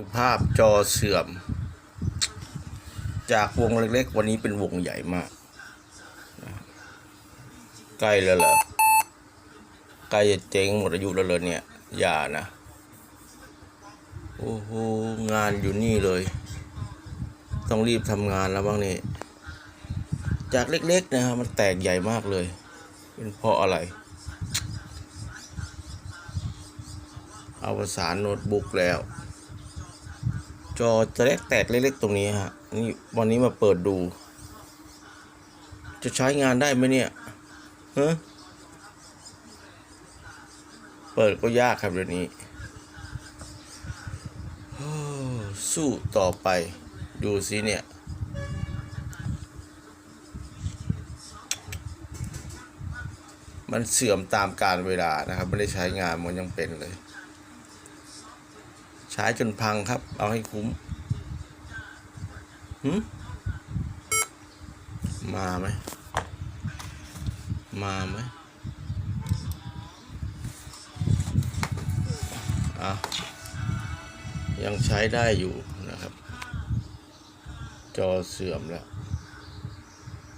ดูภาพจอเสื่อม จากวงเล็กๆ วันนี้เป็นวงใหญ่มาก ใกล้แล้วเหรอใกล้จะเจ๊งหมดอายุแล้วเลยเนี่ยอย่านะ โอ้โห งานอยู่นี่เลย ต้องรีบทำงานแล้วบ้างนี่ จากเล็กๆนะครับมันแตกใหญ่มากเลย เป็นเพราะอะไรเอาภาษานโน้ตบุ๊กแล้ว จอจะเล็กแตกเล็กๆตรงนี้ฮะนี่วันนี้มาเปิดดู จะใช้งานได้ไหมเนี่ยฮะเปิดก็ยากครับเดี๋ยวนี้สู้ต่อไปดูสิเนี่ยมันเสื่อมตามการเวลานะครับ ไม่ได้ใช้งานมันยังเป็นเลย ใช้จนพังครับ เอาให้คุ้มหืมมาไหม มาไหมอะยังใช้ได้อยู่นะครับ จอเสื่อมแล้ว